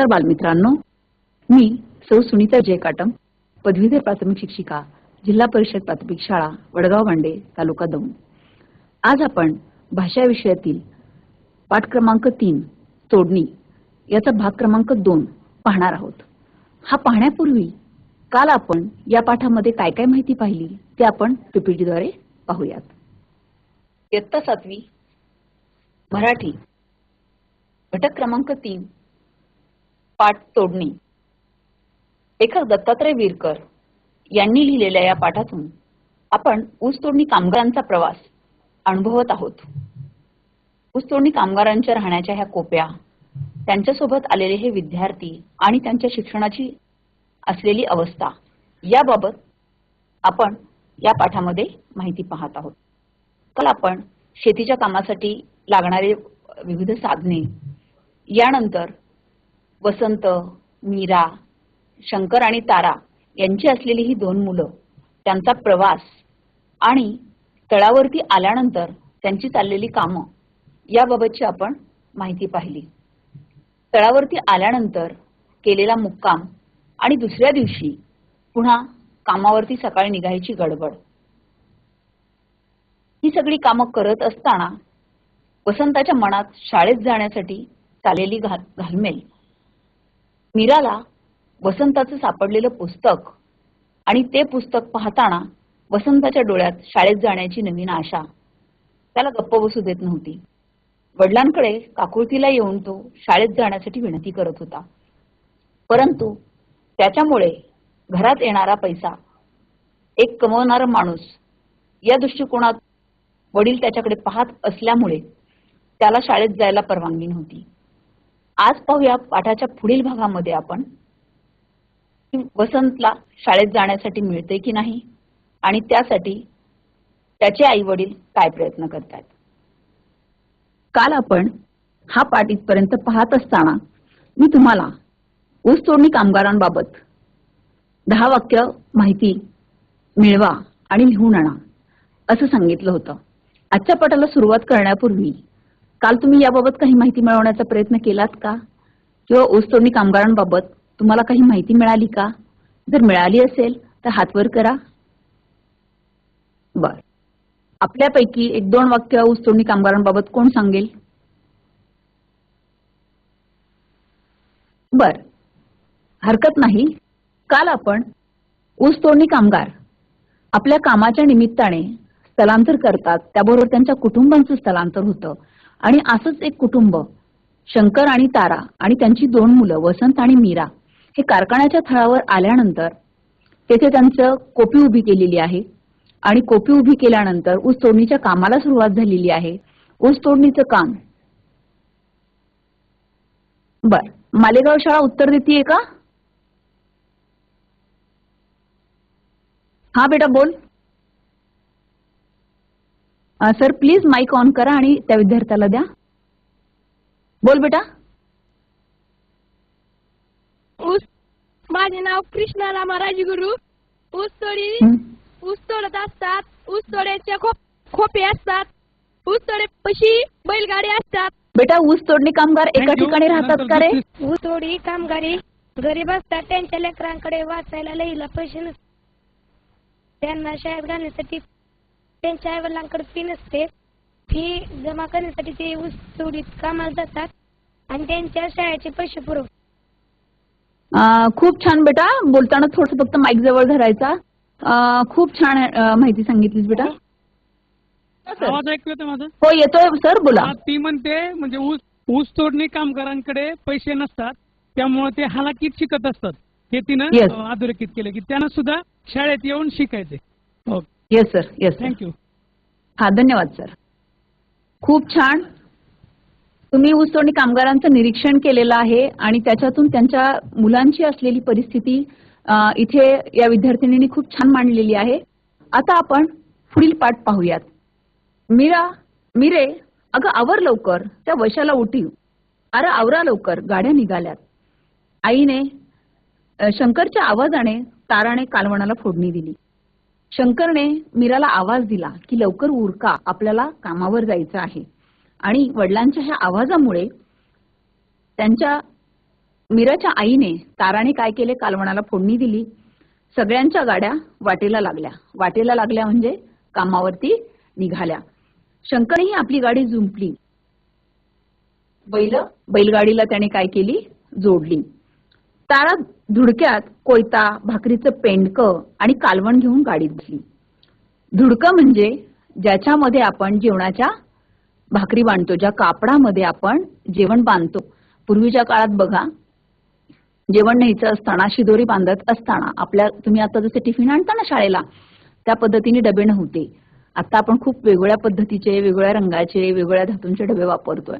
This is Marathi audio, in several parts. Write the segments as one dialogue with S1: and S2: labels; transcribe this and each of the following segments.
S1: नमस्कार बालमित्रांनो. मी सौ सुनीता जय काटम पदवीधर प्राथमिक शिक्षिका जिल्हा परिषद प्राथमिक शाळा वडगाव भांडे तालुका दौंड आज आपण भाषा विषयातील पाठ क्रमांक तीन तोडणी याचा भाग क्रमांक दोन पाहणार आहोत. हा पाहण्यापूर्वी काल आपण या पाठामध्ये काय काय माहिती पाहिली ते आपण पीपीटीद्वारे पाहूयात. इयत्ता सातवी मराठी घटक क्रमांक तीन पाठ तोडणी. लेखक दत्तात्रय वीरकर यांनी लिहिलेल्या या पाठातून आपण ऊसतोडणी कामगारांचा प्रवास अनुभवत आहोत. ऊसतोडणी कामगारांच्या राहण्याच्या ह्या कोप्या त्यांच्यासोबत आलेले हे विद्यार्थी आणि त्यांच्या शिक्षणाची असलेली अवस्था याबाबत आपण या पाठामध्ये माहिती पाहत आहोत. काल आपण शेतीच्या कामासाठी लागणारे विविध साधने यानंतर वसंत मीरा शंकर आणि तारा यांची असलेली ही दोन मुलं त्यांचा प्रवास आणि तळावरती आल्यानंतर त्यांची चाललेली कामं याबाबतची आपण माहिती पाहिली. तळावरती आल्यानंतर केलेला मुक्काम आणि दुसऱ्या दिवशी पुन्हा कामावरती सकाळी निघायची गडबड. ही सगळी कामं करत असताना वसंताच्या मनात शाळेत जाण्यासाठी चालेली घाल घालमेल मीराला वसंताचं सापडलेलं पुस्तक आणि ते पुस्तक पाहताना वसंताच्या डोळ्यात शाळेत जाण्याची नवीन आशा. त्याला गप्प बसू देत नव्हती. वडिलांकडे काकुळतीला येऊन तो शाळेत जाण्यासाठी विनंती करत होता. परंतु त्याच्यामुळे घरात येणारा पैसा एक कमवणारा माणूस या दृष्टिकोनात वडील त्याच्याकडे पाहत असल्यामुळे त्याला शाळेत जायला परवानगी नव्हती. आज पाहूया पाठाच्या पुढील भागामध्ये आपण. वसंतला शाळेत जाण्यासाठी मिळते की नाही? आणि त्यासाठी त्याचे आई वडील काय प्रयत्न करतात? काल आपण हा पाठ इथपर्यंत पाहत असताना मी तुम्हाला ऊस तोडणी कामगारांबाबत दहा वाक्य माहिती मिळवा आणि लिहून आणा असं सांगितलं होतं. आजच्या पाठाला सुरुवात करण्यापूर्वी काल तुम्ही याबाबत काही माहिती मिळवण्याचा प्रयत्न केलात का? किंवा ऊसतोडणी कामगारांबाबत तुम्हाला काही माहिती मिळाली का? जर मिळाली असेल तर हातवर करा. बर. आपल्यापैकी एक दोन वाक्य ऊसतोडणी कामगारांबाबत कोण सांगेल? बर. हरकत नाही. काल आपण ऊसतोडणी कामगार आपल्या कामाच्या निमित्ताने स्थलांतर करतात. त्याबरोबर त्यांच्या कुटुंबांचं स्थलांतर होतं. आणि असंच एक कुटुंब शंकर आणि तारा आणि त्यांची दोन मुलं वसंत आणि मीरा हे कारखान्याच्या थळावर आल्यानंतर तेथे त्यांचं कोपी उभी केलेली आहे आणि कोपी उभी केल्यानंतर ऊस तोडणीच्या कामाला सुरुवात झालेली आहे. ऊस तोडणीचं काम. बर मालेगाव शाळा उत्तर देतीये का? हा बेटा बोल. सर प्लीज माईक ऑन करा आणि त्या विद्यार्थ्याला द्या. बोल बेटा.
S2: ऊस माझे नाव कृष्णा रामा राजगुरू ऊस तोडी. ऊस तोडत असतात. ऊस तोड्याच्या खोप खोपे असतात. ऊस तोडे पशी बैलगाडी असतात.
S1: बेटा ऊस तोडणी कामगार एका ठिकाणी राहतात का रे?
S2: ऊस तोडी कामगारी गरीब असतात. त्यांच्या लेकरांकडे वाचायला लिहिला पैसे नसतात. त्यांना शाळेत घालण्यासाठी त्यांच्या आईवडिलांकडे फी नसते. फी जमा करण्यासाठी ते ऊस तोडीत कामाला जातात आणि त्यांच्या शाळेचे पैसे पुरवतात.
S1: खूप छान बेटा. बोलताना थोडस फक्त माईक जवळ धरायचा. अ, खूप छान अ, माहिती सांगितलीस बेटा. सर.
S3: आवाज ऐकू येतो माझा?
S1: हो येतोय सर बोला.
S3: हा, ती म्हणते म्हणजे ऊस ऊस तोडणी कामगारांकडे पैसे नसतात. त्यामुळे ते हालाकीत शिकत असतात. हे तिनं
S1: Yes.
S3: अं, अधोरेखित केलं की त्यांना सुद्धा शाळेत येऊन शिकायचे okay
S1: yes sir yes
S3: thank you
S1: हा धन्यवाद सर खूप छान. तुम्ही ऊसतोडणी कामगारांचं निरीक्षण केलेलं आहे आणि त्याच्यातून त्यांच्या मुलांची असलेली परिस्थिती इथे या विद्यार्थिनींनी खूप छान मांडलेली आहे. आता आपण पुढील पाठ पाहूयात. मीरा मिरे अगं आवर लवकर. त्या वशाला उठीव. अरे आवरा लवकर. गाड्या निघाल्यात. आईने शंकरच्या आवाजाने ताराने कालवणाला फोडणी दिली. शंकरने मीराला आवाज दिला की लवकर उरका आपल्याला कामावर जायचं आहे. आणि वडिलांच्या ह्या आवाजामुळे त्यांच्या मीराच्या आईने ताराने काय केले? कालवणाला फोडणी दिली. सगळ्यांच्या गाड्या वाटेला लागल्या. वाटेला लागल्या म्हणजे कामावरती निघाल्या. शंकरही आपली गाडी जुंपली. बैल बैलगाडीला त्याने काय केली? जोडली. तारा धुडक्यात कोयता भाकरीचं पेंडकं आणि कालवण घेऊन गाडीत बसली. धुडकं म्हणजे ज्याच्यामध्ये आपण जेवणाच्या भाकरी बांधतो ज्या कापडामध्ये आपण जेवण बांधतो. पूर्वीच्या काळात बघा जेवण न्यायचं असताना शिदोरी बांधत असताना आपल्या तुम्ही आता जसे टिफिन आणता ना शाळेला त्या पद्धतीने डबे नव्हते. आता आपण खूप वेगवेगळ्या पद्धतीचे वेगवेगळ्या रंगाचे वेगवेगळ्या धातूंचे डबे वापरतोय.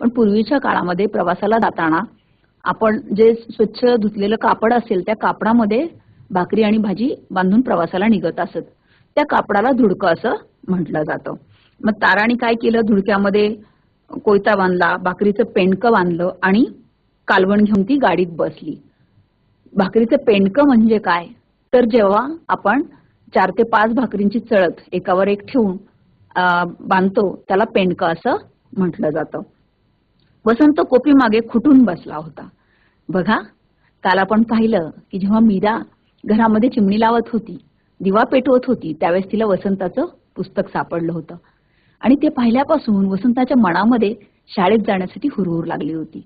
S1: पण पूर्वीच्या काळामध्ये प्रवासाला जाताना आपण जे स्वच्छ धुतलेलं कापड असेल त्या कापडामध्ये भाकरी आणि भाजी बांधून प्रवासाला निघत असत. त्या कापडाला धुडकं असं म्हटलं जातं. मग ताराने काय केलं? धुडक्यामध्ये कोयता बांधला भाकरीचं पेंडकं बांधलं आणि कालवण घेऊन ती गाडीत बसली. भाकरीचं पेंडकं म्हणजे काय? तर जेव्हा आपण चार ते पाच भाकरींची चळत एकावर एक ठेवून बांधतो त्याला पेंडकं असं म्हटलं जातं. वसंत कोपी मागे खुटून बसला होता. बघा काल आपण पाहिलं की जेव्हा मीरा घरामध्ये चिमणी लावत होती दिवा पेटवत होती त्यावेळेस तिला वसंताचं पुस्तक सापडलं होतं. आणि ते पाहिल्यापासून वसंताच्या मनामध्ये शाळेत जाण्यासाठी हुरहुर लागली होती.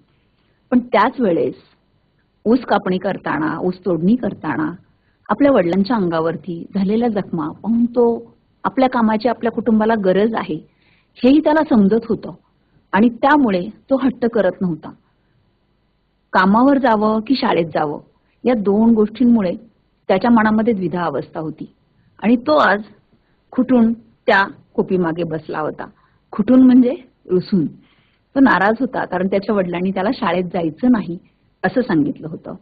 S1: पण त्याच वेळेस ऊस कापणी करताना ऊस तोडणी करताना आपल्या वडिलांच्या अंगावरती झालेल्या जखमा पाहून तो आपल्या कामाची आपल्या कुटुंबाला गरज आहे हेही त्याला समजत होतं. आणि त्यामुळे तो हट्ट करत नव्हता. कामावर जावं की शाळेत जावं या दोन गोष्टींमुळे त्याच्या मनामध्ये द्विधा अवस्था होती. आणि तो आज खुटून त्या कोपीमागे बसला होता. खुटून म्हणजे रुसून. तो नाराज होता कारण त्याच्या वडिलांनी त्याला शाळेत जायचं नाही असं सांगितलं होतं.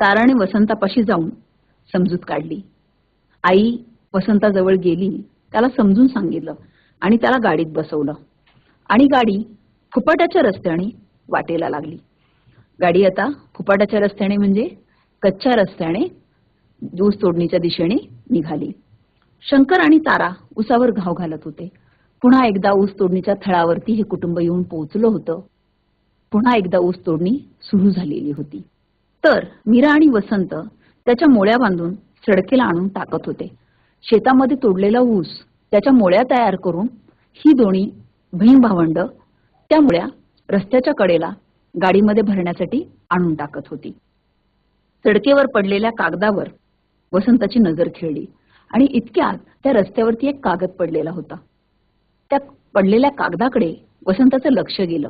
S1: ताराने वसंतापाशी जाऊन समजूत काढली. आई वसंताजवळ गेली त्याला समजून सांगितलं आणि त्याला गाडीत बसवलं. आणि गाडी फुपाटाच्या रस्त्याने वाटेला लागली. गाडी आता फुपाटाच्या रस्त्याने म्हणजे कच्च्या रस्त्याने ऊस तोडणीच्या दिशेने निघाली. शंकर आणि तारा उसावर घाव घालत होते. पुन्हा एकदा ऊस तोडणीच्या थळावरती हे कुटुंब येऊन पोहोचलं होतं. पुन्हा एकदा ऊस तोडणी सुरू झालेली होती. तर मीरा आणि वसंत त्याच्या मोळ्या बांधून सडकेला आणून टाकत होते. शेतामध्ये तोडलेला ऊस त्याच्या मोळ्या तयार करून ही दोन्ही बहीण भावंड त्या रस्त्याच्या कडेला गाडीमध्ये भरण्यासाठी आणून टाकत होती. सडकेवर पडलेल्या कागदावर वसंताची नजर खेळली आणि इतक्यात त्या रस्त्यावरती एक कागद पडलेला होता. त्या पडलेल्या कागदाकडे वसंताचं लक्ष गेलं.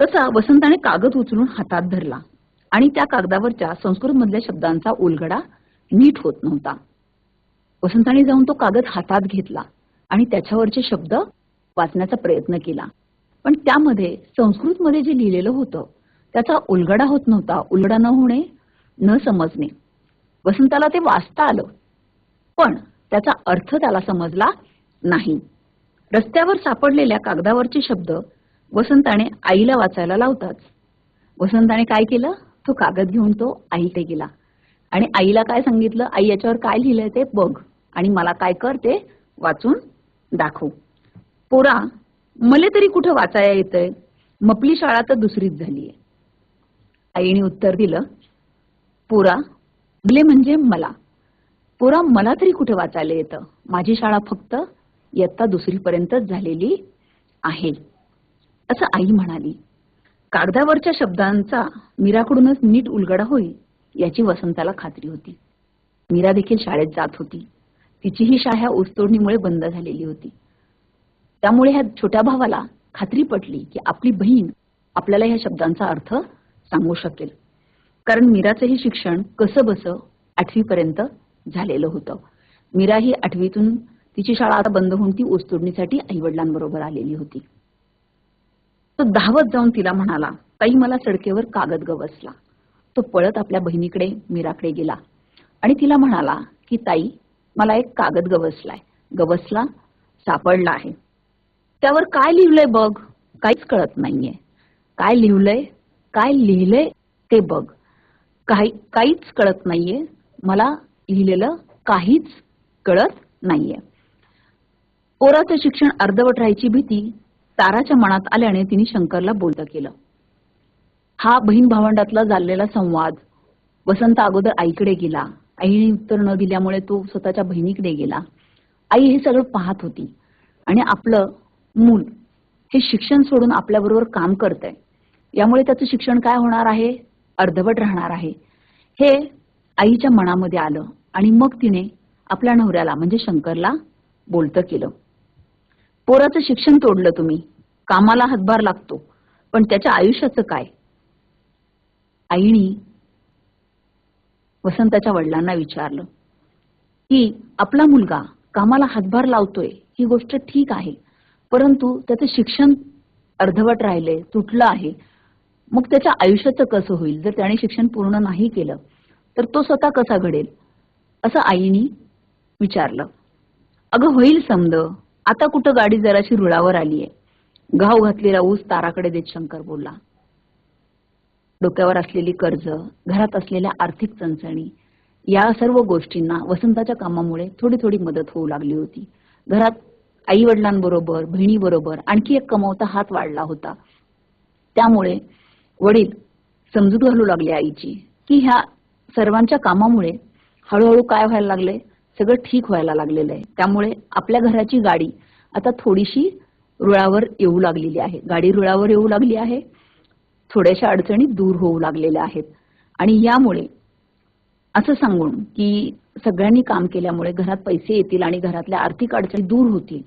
S1: तसा वसंताने कागद उचलून हातात धरला आणि त्या कागदावरच्या संस्कृत मधल्या शब्दांचा उलगडा नीट होत नव्हता. वसंताने जाऊन तो कागद हातात घेतला आणि त्याच्यावरचे शब्द वाचण्याचा प्रयत्न केला. पण त्यामध्ये संस्कृतमध्ये जे लिहिलेलं होतं त्याचा उलगडा होत नव्हता उलगडा न होणे न समजणे. वसंताला ते वाचता आलं पण त्याचा अर्थ त्याला समजला नाही. रस्त्यावर सापडलेल्या कागदावरचे शब्द वसंताने आईला वाचायला लावताच. वसंताने काय केलं? तो कागद घेऊन तो आईकडे गेला. आणि आईला काय सांगितलं? आई याच्यावर काय लिहिलंय ते बघ आणि मला काय कर ते वाचून दाखव. पोरा मले तरी कुठं वाचाया येतंय? मपली शाळा तर दुसरीच झालीये. आईने उत्तर दिलं पोरा मले म्हणजे मला. पोरा मला तरी कुठे वाचायला येतं? माझी शाळा फक्त इयत्ता दुसरीपर्यंतच झालेली आहे. असं आई म्हणाली. कागदावरच्या शब्दांचा मीराकडूनच नीट उलगडा होईल याची वसंताला खात्री होती. मीरा देखील शाळेत जात होती. तिचीही शाह्या शाळा ऊसतोडणीमुळे बंद झालेली होती. त्यामुळे ह्या छोट्या भावाला खात्री पटली की आपली बहीण आपल्याला ह्या शब्दांचा अर्थ सांगू शकेल. कारण मीराचं हे शिक्षण कसं बसं आठवीपर्यंत झालेलं होतं. मीरा ही आठवीतून तिची शाळा आता बंद होऊन ती ओसतोडणीसाठी आई वडिलांबरोबर आलेली होती. तो धावत जाऊन तिला म्हणाला ताई मला सडकेवर कागद गवसला. तो पळत आपल्या बहिणीकडे मीराकडे गेला आणि तिला म्हणाला की ताई मला एक कागद गवसलाय. गवसला सापडला आहे. त्यावर काय लिहिलंय बघ? काहीच कळत नाहीये. काय लिहिलंय? काय लिहिलंय ते बघ. काही काहीच कळत नाहीये. मला लिहिलेलं काहीच कळत नाहीये. पोराचं शिक्षण अर्धवट राहायची भीती ताराच्या मनात आल्याने तिने शंकरला बोलतं केलं. हा बहीण भावंडातला चाललेला संवाद वसंत अगोदर आईकडे गेला. आईने उत्तर न दिल्यामुळे तो स्वतःच्या बहिणीकडे गेला. आई हे सगळं पाहत होती आणि आपलं मूल हे शिक्षण सोडून आपल्याबरोबर काम करतंय. यामुळे त्याचं शिक्षण काय होणार आहे? अर्धवट राहणार आहे. हे आईच्या मनामध्ये आलं आणि मग तिने आपल्या नवऱ्याला म्हणजे शंकरला बोलतं केलं. पोराचं शिक्षण तोडलं तुम्ही. कामाला हातभार लागतो. पण त्याच्या आयुष्याचं काय? आईनी वसंताच्या वडिलांना विचारलं की आपला मुलगा कामाला हातभार लावतोय ही गोष्ट ठीक आहे. परंतु त्याचं शिक्षण अर्धवट राहिले तुटलं आहे. मग त्याच्या आयुष्याचं कसं होईल? जर त्याने शिक्षण पूर्ण नाही केलं तर तो स्वतः कसा घडेल? असं आईनी विचारलं. अगं होईल समद. आता कुठं गाडी जराशी रुळावर आलीये? घाव घातलेला ऊस ताराकडे देत शंकर बोलला. डोक्यावर असलेली कर्ज घरात असलेल्या आर्थिक चणचणी या सर्व गोष्टींना वसंताच्या कामामुळे थोडी थोडी मदत होऊ लागली होती. घरात आई वडिलांबरोबर बहिणीबरोबर आणखी एक कमवता हात वाढला होता. त्यामुळे वडील समजूत घालू लागले आईची की ह्या सर्वांच्या कामामुळे हळूहळू काय व्हायला लागले सगळं ठीक व्हायला लागलेलं आहे. त्यामुळे आपल्या घराची गाडी आता थोडीशी रुळावर येऊ लागलेली आहे. गाडी रुळावर येऊ लागली आहे. थोड्याशा अडचणी दूर होऊ लागलेल्या आहेत. आणि यामुळे असं सांगून की सगळ्यांनी काम केल्यामुळे घरात पैसे येतील आणि घरातल्या आर्थिक अडचणी दूर होतील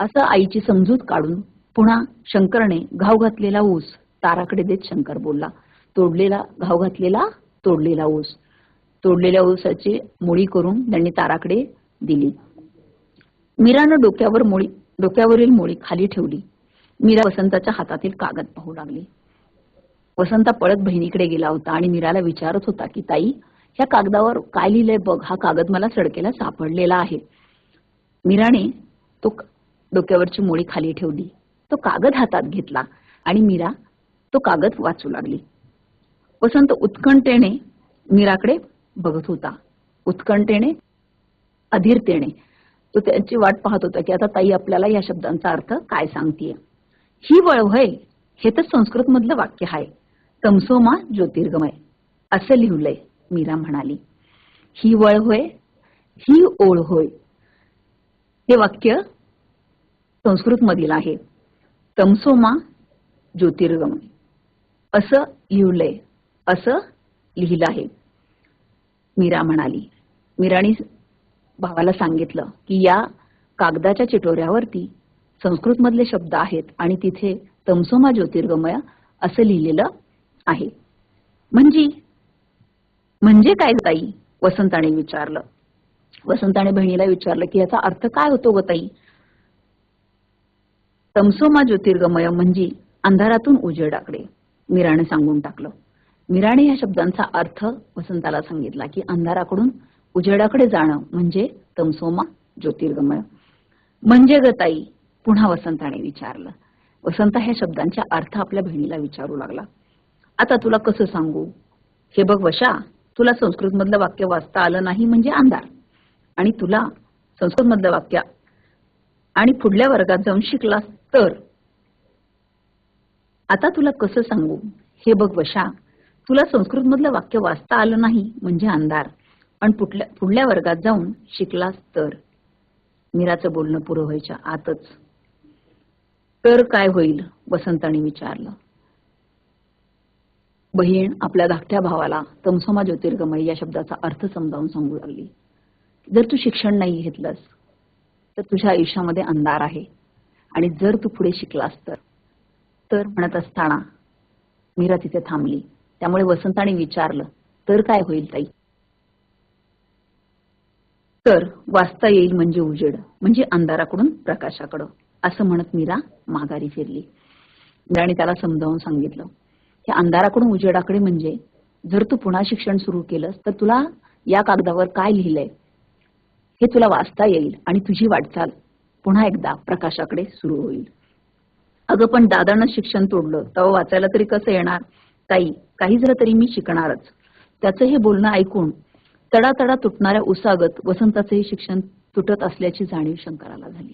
S1: असं आईची समजूत काढून पुन्हा शंकरने घाव घातलेला ऊस ताराकडे देत शंकर बोलला तोडलेला घाव घातलेला तोडलेला ऊस. तोडलेल्या ऊसाची मुळी करून त्यांनी ताराकडे दिली. मीरानं डोक्यावर मुळी डोक्यावरील मुळी खाली ठेवली. मीरा वसंताच्या हातातील कागद पाहू लागली. वसंता पळत बहिणीकडे गेला होता आणि मीराला विचारत होता की ताई ह्या कागदावर काय लिहिलंय बघ हा कागद मला सडकेला सापडलेला आहे. मीराने तो डोक्यावरची मोळी खाली ठेवली. तो कागद हातात घेतला आणि मीरा तो कागद वाचू लागली. वसंत उत्कंठेने मीराकडे बघत होता. उत्कंठेने अधीरतेने. तो त्यांची वाट पाहत होता की आता ताई आपल्याला या शब्दांचा अर्थ काय सांगतीये. ही वळवय हे तर संस्कृत मधलं वाक्य आहे. तमसोमा ज्योतिर्गमय. असं लिहिलंय. मीरा म्हणाली. ही वळ होय ही ओळ होय. हे वाक्य संस्कृत मधील आहे. तमसोमा ज्योतिर्गमय असं लिहिलंय असं लिहिलं आहे. मीरा म्हणाली. मीराणी भावाला सांगितलं की या कागदाच्या चिटोऱ्यावरती संस्कृत मधले शब्द आहेत आणि तिथे तमसोमा ज्योतिर्गमय असं लिहिलेलं आहे. म्हणजे म्हणजे काय ताई? वसंताने विचारलं. वसंताने बहिणीला विचारलं की याचा अर्थ काय होतो ग ताई? तमसोमा ज्योतिर्गमय म्हणजे अंधारातून उजेडाकडे मीराने सांगून टाकलं. मीराने या शब्दांचा अर्थ वसंताला सांगितला की अंधाराकडून उजेडाकडे जाणं म्हणजे तमसोमा ज्योतिर्गमय. म्हणजे ग ताई पुन्हा वसंताने विचारलं. वसंत ह्या शब्दांचा अर्थ आपल्या बहिणीला विचारू लागला. आता तुला कसं सांगू? हे बघ वशा तुला संस्कृत मधलं वाक्य वाचता आलं नाही म्हणजे अंधार. आणि तुला संस्कृत मधलं वाक्य आणि पुढल्या वर्गात जाऊन शिकलास तर. आता तुला कसं सांगू? हे बघ वशा तुला संस्कृत मधलं वाक्य वाचता आलं नाही म्हणजे अंधार. आणि पुढल्या पुढल्या वर्गात जाऊन शिकलास तर. मीराचं बोलणं पुरं व्हायच्या आतच. तर काय होईल? वसंताने विचारलं. बहीण आपल्या धाकट्या भावाला तमसोमा ज्योतिर्गमय या शब्दाचा अर्थ समजावून सांगू लागली. जर तू शिक्षण नाही घेतलंस तर तुझ्या आयुष्यामध्ये अंधार आहे. आणि जर तू पुढे शिकलास तर. तर म्हणत असताना मीरा तिथे थांबली. त्यामुळे वसंताने विचारलं तर काय होईल ताई? तर वाचता येईल म्हणजे उजेड म्हणजे अंधाराकडून प्रकाशाकडं असं म्हणत मीरा माघारी फिरली. आणि त्याला समजावून सांगितलं. की अंधाराकडून उजेडाकडे म्हणजे जर तू पुन्हा शिक्षण सुरू केलंस तर तुला या कागदावर काय लिहिलंय? हे तुला वाचता येईल आणि तुझी वाटचाल पुन्हा एकदा प्रकाशाकडे सुरू होईल. अगं पण दादानं शिक्षण तोडलं तेव्हा वाचायला तरी कसं येणार? ताई काही झालं तरी मी शिकणारच. त्याचं हे बोलणं ऐकून तडातडा तुटणाऱ्या उसागत वसंताचंही शिक्षण तुटत असल्याची जाणीव शंकराला झाली.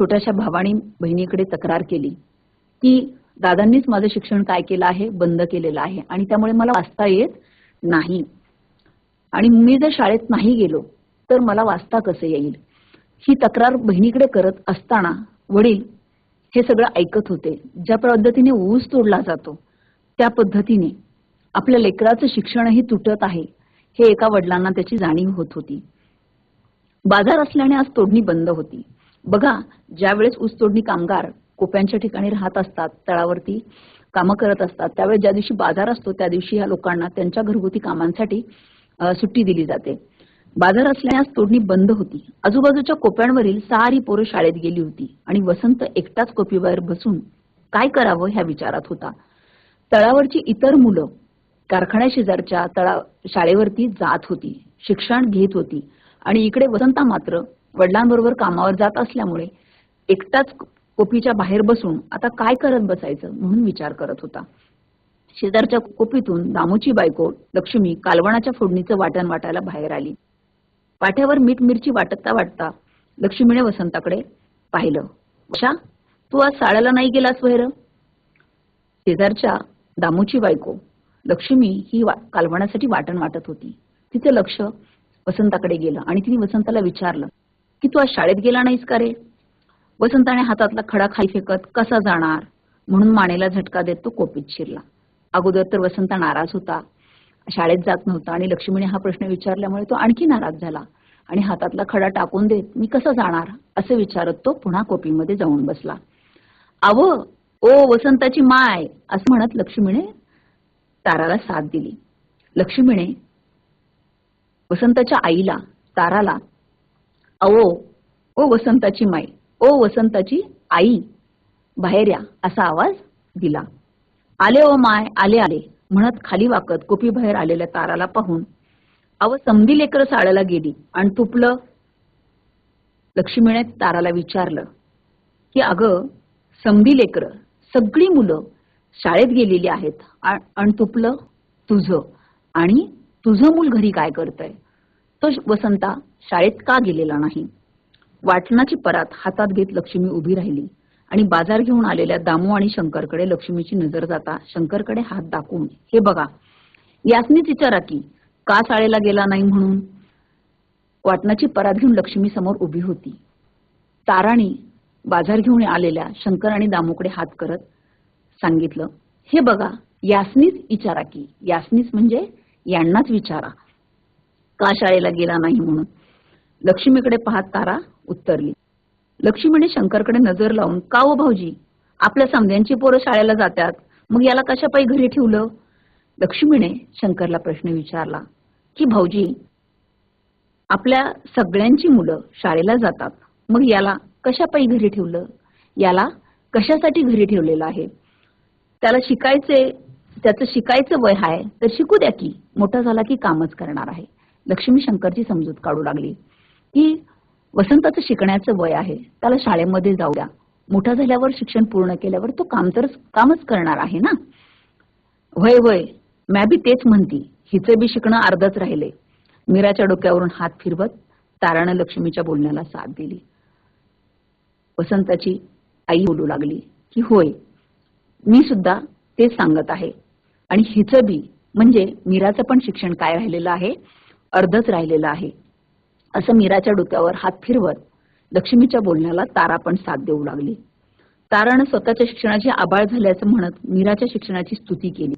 S1: छोट्याशा भावाने बहिणीकडे तक्रार केली की दादांनीच माझं शिक्षण काय केलं आहे? बंद केलेलं आहे. आणि त्यामुळे मला वाचता येत नाही. आणि मी जर शाळेत नाही गेलो तर मला वाचता कसं येईल? ही तक्रार बहिणीकडे करत असताना वडील हे सगळं ऐकत होते. ज्या पद्धतीने ऊस तोडला जातो त्या पद्धतीने आपल्या लेकराचं शिक्षणही तुटत आहे हे एका वडिलांना त्याची जाणीव होत होती. बाजार असल्याने आज तोडणी बंद होती. बघा ज्यावेळेस ऊस तोडणी कामगार कोप्यांच्या ठिकाणी राहत असतात तळावरती कामं करत असतात. त्यावेळेस ज्या दिवशी बाजार असतो त्या दिवशी या लोकांना त्यांच्या घरगुती कामांसाठी सुट्टी दिली जाते. बाजार असल्यास तोडणी बंद होती. आजूबाजूच्या कोप्यांवरील सारी पोरं शाळेत गेली होती आणि वसंत एकटाच कोपीबाहेर बसून काय करावं ह्या विचारात होता. तळावरची इतर मुलं कारखान्या शेजारच्या तळा शाळेवरती जात होती शिक्षण घेत होती आणि इकडे वसंता मात्र वडिलांबरोबर कामावर जात असल्यामुळे एकटाच कोपीच्या बाहेर बसून आता काय करत बसायचं म्हणून विचार करत होता. शेजारच्या कोपीतून दामूची बायको लक्ष्मी कालवणाच्या फोडणीचं वाटण वाटायला बाहेर आली. पाठ्यावर मीठ मिरची वाटता वाटता लक्ष्मीने वसंताकडे पाहिलं. अशा तू आज शाळेला नाही गेलास वैर? शेजारच्या दामूची बायको लक्ष्मी ही वा- कालवणासाठी वाटण वाटत होती. तिचं लक्ष वसंताकडे गेलं आणि तिने वसंताला विचारलं की तू आज शाळेत गेला नाहीस का रे? वसंताने हातातला खडा खाली फेकत कसा जाणार? म्हणून मानेला झटका देत तो कोपीत शिरला. अगोदर तर वसंता नाराज होता. शाळेत जात नव्हता आणि लक्ष्मीने हा प्रश्न विचारल्यामुळे तो आणखी नाराज झाला. आणि हातातला खडा टाकून देत मी कसा जाणार? असं विचारत तो पुन्हा कोपीमध्ये जाऊन बसला. अव ओ वसंताची माय असं म्हणत लक्ष्मीने ताराला साथ दिली. लक्ष्मीने वसंताच्या आईला ताराला अवो ओ वसंताची माय ओ वसंताची आई बाहेर या असा आवाज दिला. आले ओ माय आले आले म्हणत खाली वाकत कोपी बाहेर आलेल्या ताराला पाहून अव समधी लेकर साड्याला गेली आणि तुपलं लक्ष्मीने ताराला विचारलं की अगं समधी लेकरं सगळी मुलं शाळेत गेलेली आहेत आणि तुपलं तुझं आणि तुझं मूल घरी काय करतंय? तो वसंता शाळेत का गेलेला नाही? वाटणाची परात हातात घेत लक्ष्मी उभी राहिली आणि बाजार घेऊन आलेल्या दामू आणि शंकरकडे लक्ष्मीची नजर जाता शंकरकडे हात दाखवून हे बघा यासनीच विचारा की का शाळेला गेला नाही म्हणून? वाटणाची परात घेऊन लक्ष्मी समोर उभी होती. ताराणी बाजार घेऊन आलेल्या शंकर आणि दामूकडे हात करत सांगितलं हे बघा यासनीच विचारा की यासनीच म्हणजे यांनाच विचारा का शाळेला गेला नाही म्हणून? लक्ष्मीकडे पाहत तारा उत्तरली. लक्ष्मीने शंकरकडे नजर लावून का ओ भाऊजी? आपल्या समध्यांची पोरं शाळेला जातात. मग याला कशापायी घरी ठेवलं? लक्ष्मीने शंकरला प्रश्न विचारला की भाऊजी आपल्या सगळ्यांची मुलं शाळेला जातात. मग याला कशापायी घरी ठेवलं? याला कशासाठी घरी ठेवलेलं आहे? त्याला शिकायचे त्याचं शिकायचं वय आहे तर शिकू द्या की. मोठा झाला की कामच करणार आहे. लक्ष्मी शंकरची समजूत काढू लागली. की वसंताचं शिकण्याचं वय आहे. त्याला शाळेमध्ये जाऊ द्या. मोठा झाल्यावर शिक्षण पूर्ण केल्यावर तो काम तर कामच करणार आहे ना? वय वय. मॅ बी तेच म्हणती. हिचं बी शिकणं अर्धच राहिले. मीराच्या डोक्यावरून हात फिरवत तारानं लक्ष्मीच्या बोलण्याला साथ दिली. वसंताची आई बोलू लागली की होय मी सुद्धा तेच सांगत आहे. आणि हिचं बी म्हणजे मीराचं पण शिक्षण काय राहिलेलं आहे? अर्धच राहिलेलं आहे. असं मीराच्या डोक्यावर हात फिरवत लक्ष्मीच्या बोलण्याला तारा पण साथ देऊ लागली. तारानं स्वतःच्या शिक्षणाची आबाळ झाल्याचं म्हणत मीराच्या शिक्षणाची स्तुती केली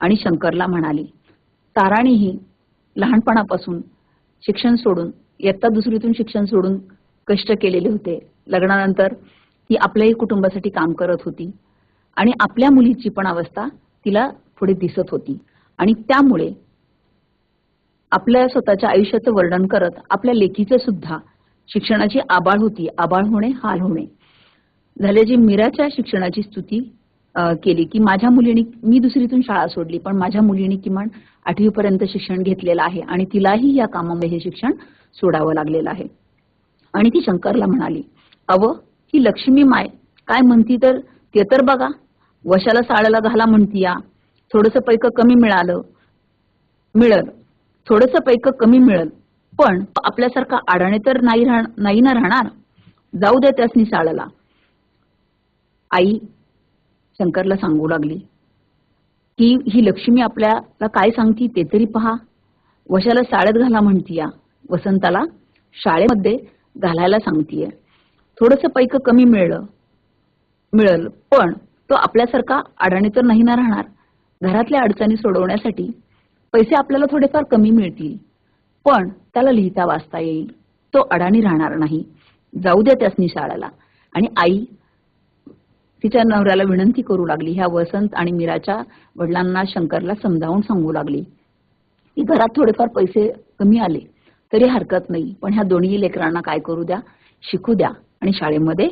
S1: आणि शंकरला म्हणाली ताराणीही लहानपणापासून शिक्षण सोडून इयत्ता दुसरीतून शिक्षण सोडून कष्ट केलेले होते. लग्नानंतर ती आपल्याही कुटुंबासाठी काम करत होती आणि आपल्या मुलीची पण अवस्था तिला पुढे दिसत होती आणि त्यामुळे आपल्या स्वतःच्या आयुष्याचं वर्णन करत आपल्या लेखीचं सुद्धा. शिक्षणाची आबाळ होती. आबाळ होणे हाल होणे. झाल्याची मीराच्या शिक्षणाची स्तुती केली की माझ्या मुलीने मी दुसरीतून शाळा सोडली पण माझ्या मुलीने किमान आठवीपर्यंत शिक्षण घेतलेलं आहे आणि तिलाही या कामामध्ये हे शिक्षण सोडावं लागलेलं आहे. आणि ती शंकरला म्हणाली अव ही लक्ष्मी माय काय म्हणती तर ते तर बघा. वशाला साळाला घाला म्हणती या. थोडस पैक कमी मिळालं मिळल. थोडस पैक कमी मिळल. पण आपल्यासारखा आडाणे तर नाही राह नाही ना राहणार? जाऊ द्या त्यासनी साळाला. आई शंकरला सांगू लागली. की ही लक्ष्मी आपल्याला काय सांगती ते तरी पहा. वशाला शाळेत घाला म्हणतीया. वसंताला शाळेमध्ये घालायला सांगतीये. थोडस पैक कमी मिळलं मिळेल पण तो आपल्यासारखा अडाणी तर नाही ना राहणार? घरातल्या अडचणी सोडवण्यासाठी पैसे आपल्याला थोडेफार कमी मिळतील पण त्याला लिहिता वाचता येईल. तो अडाणी राहणार नाही. जाऊ द्या त्यासनी शाळेला आणि आई तिच्या नवऱ्याला विनंती करू लागली. ह्या वसंत आणि मीराच्या वडिलांना शंकरला समजावून सांगू लागली. की घरात थोडेफार पैसे कमी आले तरी हरकत नाही. पण ह्या दोन्ही लेकरांना काय करू द्या? शिकू द्या. आणि शाळेमध्ये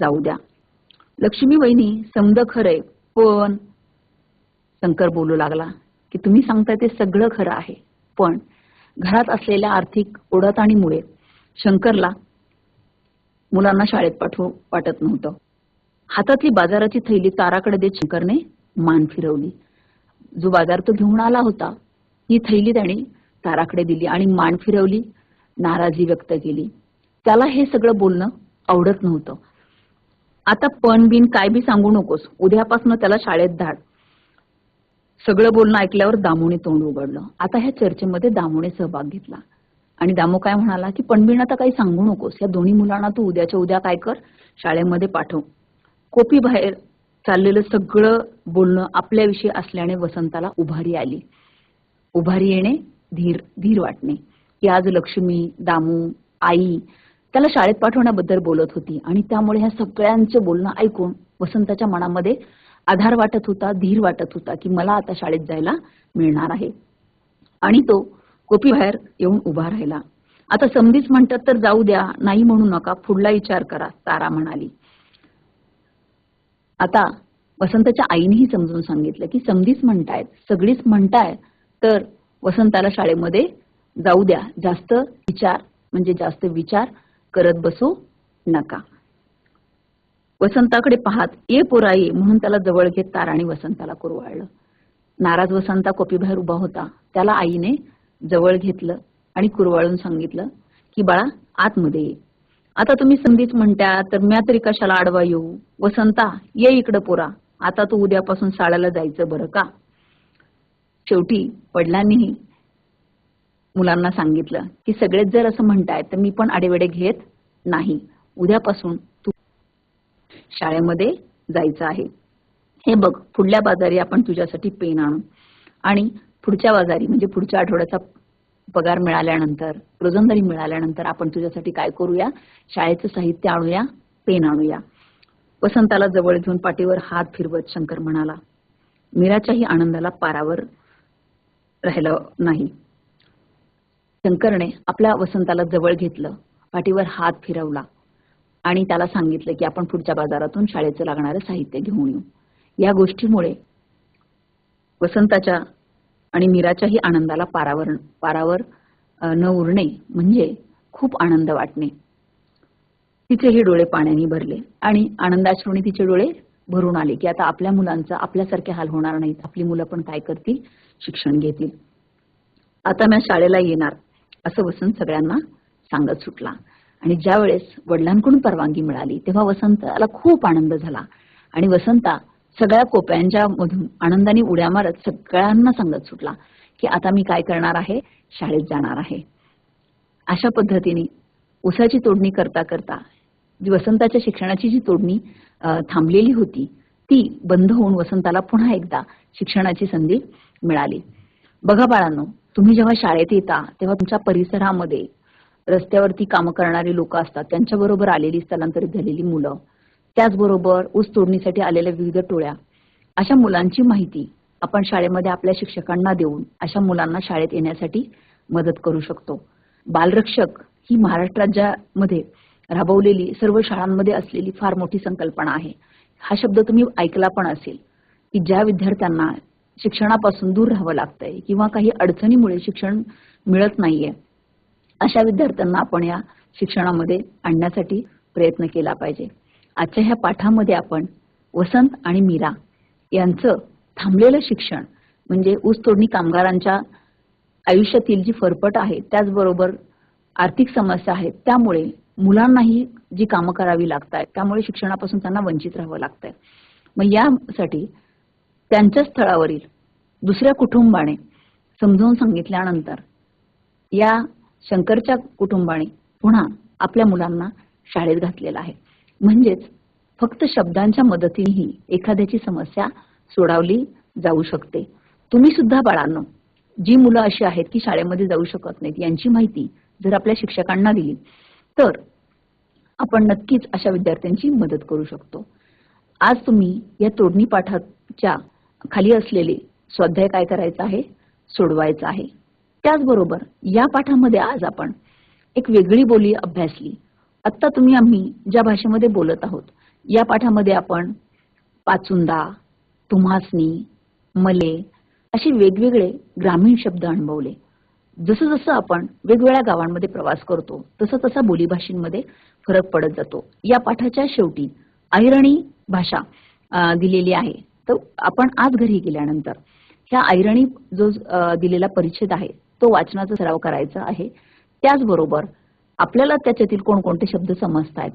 S1: जाऊ द्या. लक्ष्मी वहिनी समद खरंय पण शंकर बोलू लागला. की तुम्ही सांगताय ते सगळं खरं आहे. पण घरात असलेल्या आर्थिक ओढाताणीमुळे शंकरला मुलांना शाळेत पाठवू वाटत नव्हतं. हातातली बाजाराची थैली ताराकडे देत शंकरने मान फिरवली. जो बाजार तो घेऊन आला होता ही थैली त्याने ताराकडे दिली आणि मान फिरवली नाराजी व्यक्त केली. त्याला हे सगळं बोलणं आवडत नव्हतं. आता पण बिन काय बी सांगू नकोस उद्यापासून त्याला शाळेत धाड. सगळं बोलणं ऐकल्यावर दामोने तोंड उघडलं. आता ह्या चर्चेमध्ये दामोने सहभाग घेतला. आणि दामो काय म्हणाला की पणबीण आता काही सांगू नकोस. या दोन्ही मुलांना तू उद्याच्या उद्या काय कर? शाळेमध्ये पाठव. कोपी बाहेर चाललेलं सगळं बोलणं आपल्याविषयी असल्याने वसंताला उभारी आली. उभारी येणे धीर धीर वाटणे. की आज लक्ष्मी दामू आई त्याला शाळेत पाठवण्याबद्दल बोलत होती. आणि त्यामुळे ह्या सगळ्यांचं बोलणं ऐकून वसंताच्या मनामध्ये आधार वाटत होता धीर वाटत होता की मला आता शाळेत जायला मिळणार आहे. आणि तो कोपी बाहेर येऊन उभा राहिला. आता समधीच म्हणतात तर जाऊ द्या नाही म्हणू नका पुढला विचार करा तारा म्हणाली. आता वसंताच्या आईनेही समजून सांगितलं की समधीच म्हणतायत सगळीच म्हणताय तर वसंताला शाळेमध्ये जाऊ द्या जास्त विचार म्हणजे जास्त विचार करत बसू नका. वसंताकडे पाहत ये पोरा ये म्हणून त्याला जवळ घेत ताराने वसंताला कुरवाळलं. नाराज वसंता कोपीबाहेर उभा होता. त्याला आईने जवळ घेतलं आणि कुरवाळून सांगितलं की बाळा आतमध्ये ये. आता तुम्ही संधीच म्हणत्या तर म्या तरी कशाला आडवा येऊ? वसंता ये इकडं पोरा. आता तू उद्यापासून शाळेला जायचं बरं का? शेवटी वडिलांनीही मुलांना सांगितलं की सगळेच जर असं म्हणताय तर मी पण आडेवेडे घेत नाही. उद्यापासून तू शाळेमध्ये जायचं आहे. हे बघ पुढल्या बाजारी आपण तुझ्यासाठी पेन आणू. आणि पुढच्या बाजारी म्हणजे पुढच्या आठवड्याचा पगार मिळाल्यानंतर रोजंदारी मिळाल्यानंतर आपण तुझ्यासाठी काय करूया? शाळेचं साहित्य आणूया पेन आणूया. वसंताला जवळ घेऊन पाठीवर हात फिरवत शंकर म्हणाला मीराच्याही आनंदाला पारावर राहिलं नाही. शंकरने आपल्या वसंताला जवळ घेतलं पाठीवर हात फिरवला. आणि त्याला सांगितलं की आपण पुढच्या बाजारातून शाळेचं लागणारं साहित्य घेऊन येऊ. या गोष्टीमुळे वसंताच्या आणि मीराच्याही आनंदाला पारावर पारावर न उरणे म्हणजे खूप आनंद वाटणे. तिचेही डोळे पाण्याने भरले आणि आनंदाश्रूने तिचे डोळे भरून आले की आता आपल्या मुलांचा आपल्यासारखे हाल होणार नाहीत. आपली मुलं पण काय करतील? शिक्षण घेतील. आता मी शाळेला येणार असं वसंत सगळ्यांना सांगत सुटला. आणि ज्या वेळेस वडिलांकडून परवानगी मिळाली तेव्हा वसंताला खूप आनंद झाला. आणि वसंता सगळ्या कोप्यांच्या मधून आनंदाने उड्या मारत सगळ्यांना सांगत सुटला की आता मी काय करणार आहे? शाळेत जाणार आहे. अशा पद्धतीने उसाची तोडणी करता करता जी वसंताच्या शिक्षणाची जी तोडणी थांबलेली होती ती बंद होऊन वसंताला पुन्हा एकदा शिक्षणाची संधी मिळाली. बघा बाळांनो तुम्ही जेव्हा शाळेत येता तेव्हा तुमच्या परिसरामध्ये रस्त्यावरती कामं करणारी लोक असतात. त्यांच्याबरोबर आलेली स्थलांतरित झालेली मुलं त्याचबरोबर ऊस तोडणीसाठी आलेल्या विविध टोळ्या. अशा मुलांची माहिती आपण शाळेमध्ये आपल्या शिक्षकांना देऊन अशा मुलांना शाळेत येण्यासाठी मदत करू शकतो. बालरक्षक ही महाराष्ट्र राज्यामध्ये राबवलेली सर्व शाळांमध्ये असलेली फार मोठी संकल्पना आहे. हा शब्द तुम्ही ऐकला पण असेल की ज्या विद्यार्थ्यांना शिक्षणापासून दूर राहावं लागतंय किंवा काही अडचणीमुळे शिक्षण मिळत नाहीये अशा विद्यार्थ्यांना आपण या शिक्षणामध्ये आणण्यासाठी प्रयत्न केला पाहिजे. आजच्या ह्या पाठामध्ये आपण वसंत आणि मीरा यांचं थांबलेलं शिक्षण म्हणजे ऊस तोडणी कामगारांच्या आयुष्यातील जी फरफट आहे त्याचबरोबर आर्थिक समस्या आहेत त्यामुळे मुलांनाही जी कामं करावी लागत आहेत त्यामुळे शिक्षणापासून त्यांना वंचित राहावं लागतंय. मग यासाठी त्यांच्या स्थळावरील दुसऱ्या कुटुंबाने समजावून सांगितल्यानंतर या शंकरच्या कुटुंबाने पुन्हा आपल्या मुलांना शाळेत घातलेला आहे. म्हणजेच फक्त शब्दांच्या मदतीनेही एखाद्याची समस्या सोडवली जाऊ शकते. तुम्ही सुद्धा बाळांनो जी मुलं अशी आहेत की शाळेमध्ये जाऊ शकत नाहीत यांची माहिती जर आपल्या शिक्षकांना दिली तर आपण नक्कीच अशा विद्यार्थ्यांची मदत करू शकतो. आज तुम्ही या तोडणी पाठाच्या खाली असलेले स्वाध्याय काय करायचं आहे? सोडवायचं आहे. त्याचबरोबर या पाठामध्ये आज आपण एक वेगळी बोली अभ्यासली. आत्ता तुम्ही आम्ही ज्या भाषेमध्ये बोलत आहोत या पाठामध्ये आपण पाचुंदा तुम्हासनी मले असे वेगवेगळे ग्रामीण शब्द अनुभवले. जसं जसं आपण वेगवेगळ्या गावांमध्ये प्रवास करतो तसं तसा बोलीभाषेमध्ये फरक पडत जातो. या पाठाच्या शेवटी ऐरणी भाषा दिलेली आहे. तर आपण आज घरी गेल्यानंतर ह्या ऐरणी जो दिलेला परिच्छेद आहे तो वाचनाचा सराव करायचा आहे. त्याचबरोबर आपल्याला त्याच्यातील कोणकोणते शब्द समजत आहेत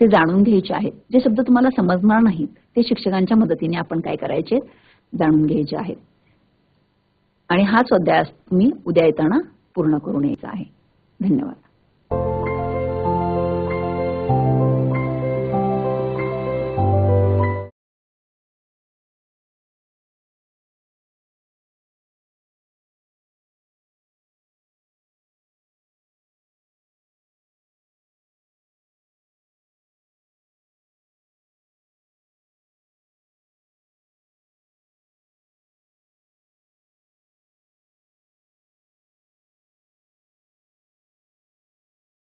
S1: ते जाणून घ्यायचे आहेत. जे शब्द तुम्हाला समजणार नाहीत ते शिक्षकांच्या मदतीने आपण काय करायचे? जाणून घ्यायचे आहेत. आणि हाच अध्याय तुम्ही उद्या येताना पूर्ण करून यायचा आहे. धन्यवाद.